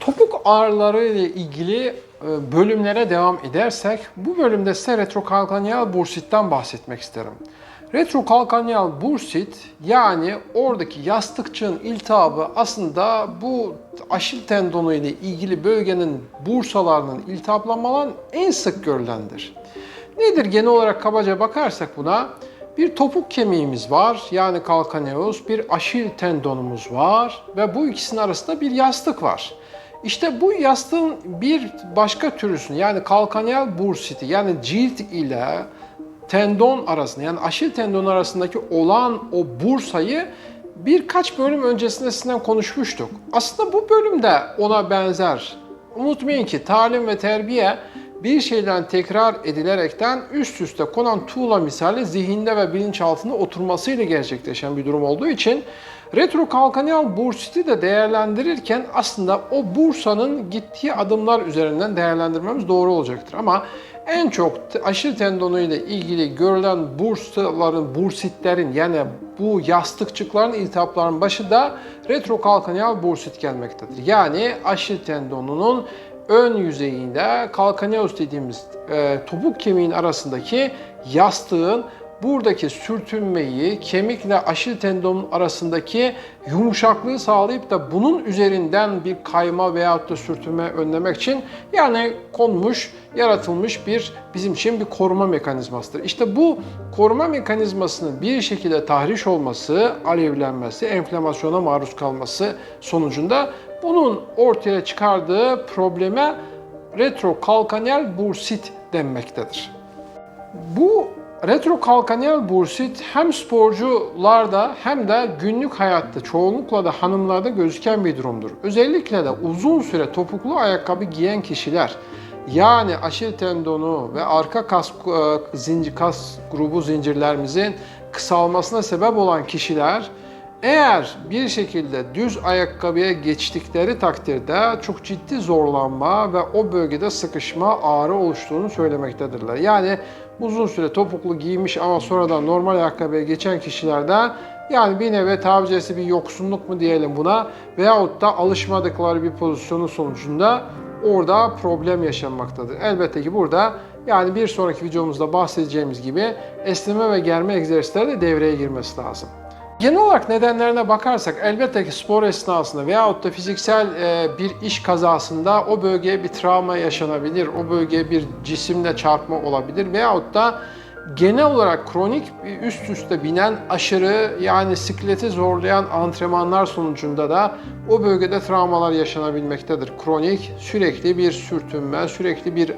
Topuk ağrıları ile ilgili e, bölümlere devam edersek bu bölümde size retrokalkaniyal bursitten bahsetmek isterim. Retrokalkaniyal bursit yani oradaki yastıkçığın iltihabı aslında bu aşil tendonu ile ilgili bölgenin bursalarının iltihaplanmaların en sık görülendir. Nedir genel olarak kabaca bakarsak buna? Bir topuk kemiğimiz var yani kalkaneus, bir aşil tendonumuz var ve bu ikisinin arasında bir yastık var. İşte bu yastığın bir başka türüsünü yani kalkaneal bursiti yani cilt ile tendon arasında yani aşil tendon arasındaki olan o bursayı birkaç bölüm öncesinde sizinle konuşmuştuk. Aslında bu bölümde ona benzer. Unutmayın ki talim ve terbiye bir şeyden tekrar edilerekten üst üste konan tuğla misali zihinde ve bilinçaltında oturmasıyla gerçekleşen bir durum olduğu için retrokalkaneal bursiti de değerlendirirken aslında o bursanın gittiği adımlar üzerinden değerlendirmemiz doğru olacaktır. Ama en çok aşil tendonu ile ilgili görülen bursların, bursitlerin yani bu yastıkçıkların iltihapların başı da retrokalkaneal bursit gelmektedir. Yani aşil tendonunun ön yüzeyinde kalkaneus dediğimiz e, topuk kemiğin arasındaki yastığın buradaki sürtünmeyi, kemikle aşil tendonun arasındaki yumuşaklığı sağlayıp da bunun üzerinden bir kayma veyahut da sürtünme önlemek için yani konmuş, yaratılmış bir bizim için bir koruma mekanizmasıdır. İşte bu koruma mekanizmasının bir şekilde tahriş olması, alevlenmesi, enflamasyona maruz kalması sonucunda bunun ortaya çıkardığı probleme retrokalkanel bursit denmektedir. Bu retrokalkanel bursit hem sporcularda hem de günlük hayatta çoğunlukla da hanımlarda gözüken bir durumdur. Özellikle de uzun süre topuklu ayakkabı giyen kişiler yani aşil tendonu ve arka kas e, zincir kas grubu zincirlerimizin kısalmasına sebep olan kişiler eğer bir şekilde düz ayakkabıya geçtikleri takdirde çok ciddi zorlanma ve o bölgede sıkışma, ağrı oluştuğunu söylemektedirler. Yani uzun süre topuklu giymiş ama sonradan normal ayakkabıya geçen kişilerde yani bir nevi tabiri caizse bir yoksunluk mu diyelim buna veyahut da alışmadıkları bir pozisyonun sonucunda orada problem yaşanmaktadır. Elbette ki burada yani bir sonraki videomuzda bahsedeceğimiz gibi esneme ve germe egzersizleri de devreye girmesi lazım. Genel olarak nedenlerine bakarsak elbette ki spor esnasında veyahut da fiziksel e, bir iş kazasında o bölgeye bir travma yaşanabilir, o bölgeye bir cisimle çarpma olabilir veyahut da genel olarak kronik üst üste binen aşırı yani sikleti zorlayan antrenmanlar sonucunda da o bölgede travmalar yaşanabilmektedir. Kronik sürekli bir sürtünme, sürekli bir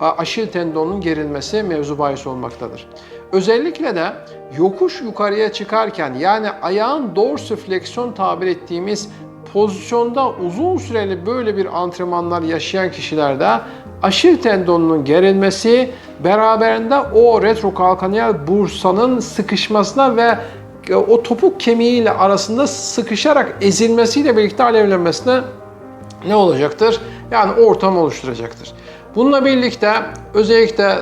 aşil tendonun gerilmesi mevzu bahis olmaktadır. Özellikle de yokuş yukarıya çıkarken yani ayağın dorsifleksiyon tabir ettiğimiz pozisyonda uzun süreli böyle bir antrenmanlar yaşayan kişilerde aşil tendonunun gerilmesi beraberinde o retrokalkaneal bursanın sıkışmasına ve o topuk kemiğiyle arasında sıkışarak ezilmesiyle birlikte alevlenmesine ne olacaktır? Yani ortam oluşturacaktır. Bununla birlikte özellikle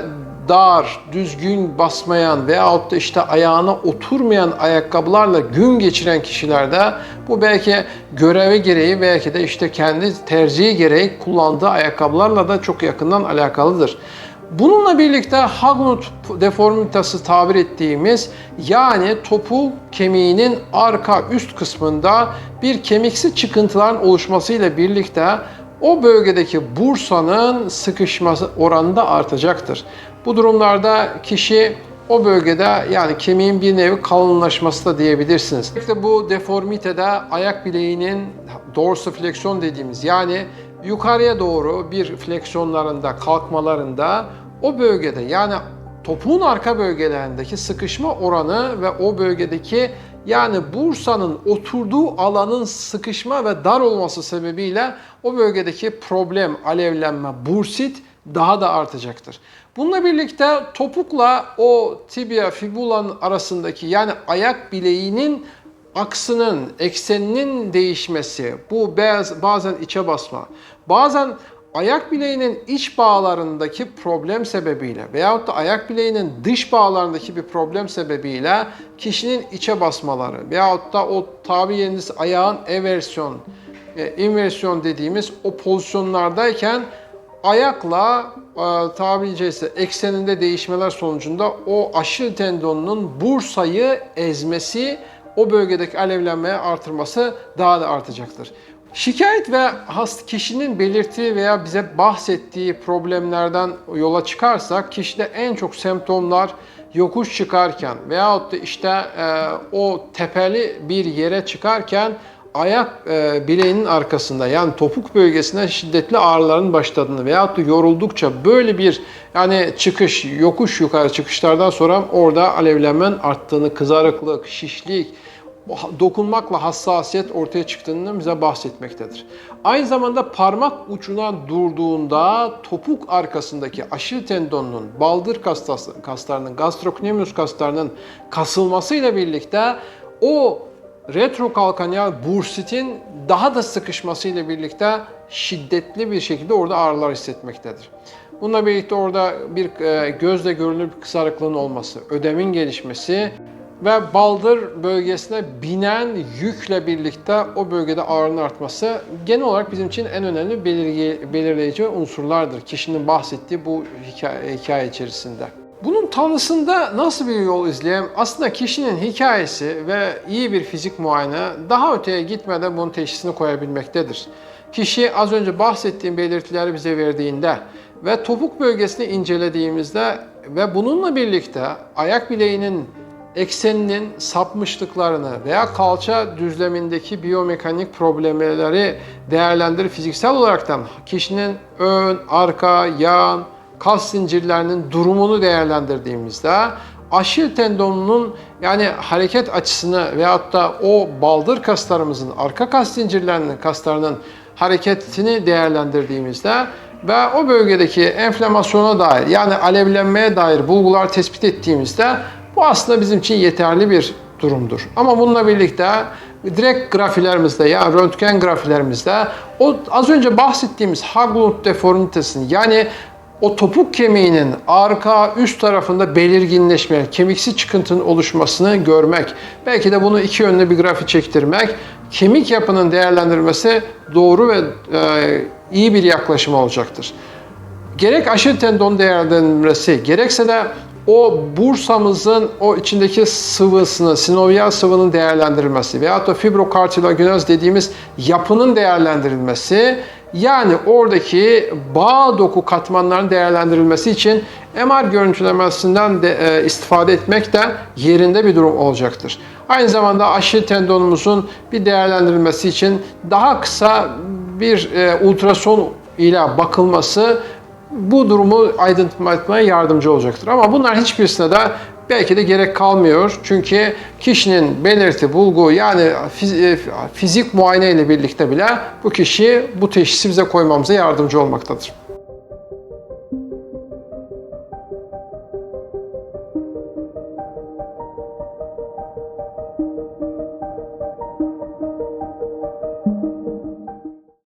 dar, düzgün basmayan veyahut da işte ayağına oturmayan ayakkabılarla gün geçiren kişilerde bu belki görevi gereği belki de işte kendi tercihi gereği kullandığı ayakkabılarla da çok yakından alakalıdır. Bununla birlikte Hagnut deformitası tabir ettiğimiz yani topu kemiğinin arka üst kısmında bir kemiksi çıkıntıların oluşmasıyla birlikte o bölgedeki bursanın sıkışması oranı da artacaktır. Bu durumlarda kişi o bölgede yani kemiğin bir nevi kalınlaşması da diyebilirsiniz. İşte bu deformitede ayak bileğinin dorsifleksiyon dediğimiz yani yukarıya doğru bir fleksiyonlarında, kalkmalarında o bölgede yani topuğun arka bölgelerindeki sıkışma oranı ve o bölgedeki yani Bursa'nın oturduğu alanın sıkışma ve dar olması sebebiyle o bölgedeki problem, alevlenme, bursit daha da artacaktır. Bununla birlikte topukla o tibia fibulanın arasındaki yani ayak bileğinin aksının, ekseninin değişmesi, bu bazen içe basma, bazen ayak bileğinin iç bağlarındaki problem sebebiyle veyahut da ayak bileğinin dış bağlarındaki bir problem sebebiyle kişinin içe basmaları veyahut da o tabi yeriniz ayağın eversyon, e, inversiyon dediğimiz o pozisyonlardayken ayakla e, tabiri caizse ekseninde değişmeler sonucunda o aşil tendonunun bursayı ezmesi, o bölgedeki alevlenmeye artırması daha da artacaktır. Şikayet ve hast kişinin belirttiği veya bize bahsettiği problemlerden yola çıkarsak kişide en çok semptomlar yokuş çıkarken veyahut da işte e, o tepeli bir yere çıkarken ayak e, bileğinin arkasında yani topuk bölgesinde şiddetli ağrıların başladığını veyahut da yoruldukça böyle bir yani çıkış, yokuş yukarı çıkışlardan sonra orada alevlenmenin arttığını, kızarıklık, şişlik, dokunmakla hassasiyet ortaya çıktığını bize bahsetmektedir. Aynı zamanda parmak ucuna durduğunda topuk arkasındaki aşil tendonunun, baldır kastası- kaslarının, gastrocnemius kaslarının kasılmasıyla birlikte o retrokalkanyal bursitin daha da sıkışmasıyla birlikte şiddetli bir şekilde orada ağrılar hissetmektedir. Bununla birlikte orada bir e, gözle görülür bir kızarıklığın olması, ödemin gelişmesi ve baldır bölgesine binen yükle birlikte o bölgede ağrının artması genel olarak bizim için en önemli belirleyici unsurlardır. Kişinin bahsettiği bu hikaye, hikaye içerisinde. Bunun tanısında nasıl bir yol izleyelim? Aslında kişinin hikayesi ve iyi bir fizik muayene daha öteye gitmeden bunun teşhisini koyabilmektedir. Kişi az önce bahsettiğim belirtileri bize verdiğinde ve topuk bölgesini incelediğimizde ve bununla birlikte ayak bileğinin ekseninin sapmışlıklarını veya kalça düzlemindeki biyomekanik problemleri değerlendirip fiziksel olaraktan kişinin ön, arka, yan, kas zincirlerinin durumunu değerlendirdiğimizde aşil tendonunun yani hareket açısını veyahut da o baldır kaslarımızın arka kas zincirlerinin kaslarının hareketini değerlendirdiğimizde ve o bölgedeki enflamasyona dair yani alevlenmeye dair bulgular tespit ettiğimizde bu aslında bizim için yeterli bir durumdur. Ama bununla birlikte direkt grafilerimizde ya röntgen grafilerimizde o az önce bahsettiğimiz Haglund deformitesini yani o topuk kemiğinin arka üst tarafında belirginleşme, kemiksi çıkıntının oluşmasını görmek, belki de bunu iki yönlü bir grafik çektirmek, kemik yapının değerlendirilmesi doğru ve e, iyi bir yaklaşım olacaktır. Gerek aşil tendon değerlendirilmesi, gerekse de o bursamızın o içindeki sıvısını, sinovial sıvının değerlendirilmesi veyahut da fibrokartilaginoz dediğimiz yapının değerlendirilmesi yani oradaki bağ doku katmanların değerlendirilmesi için MR görüntülemesinden de e, istifade etmek de yerinde bir durum olacaktır. Aynı zamanda aşil tendonumuzun bir değerlendirilmesi için daha kısa bir e, ultrason ile bakılması bu durumu aydınlatmaya yardımcı olacaktır. Ama bunlar hiçbirisine de belki de gerek kalmıyor. Çünkü kişinin belirti, bulgu yani e, fizik muayene ile birlikte bile bu kişi bu teşhisi bize koymamıza yardımcı olmaktadır.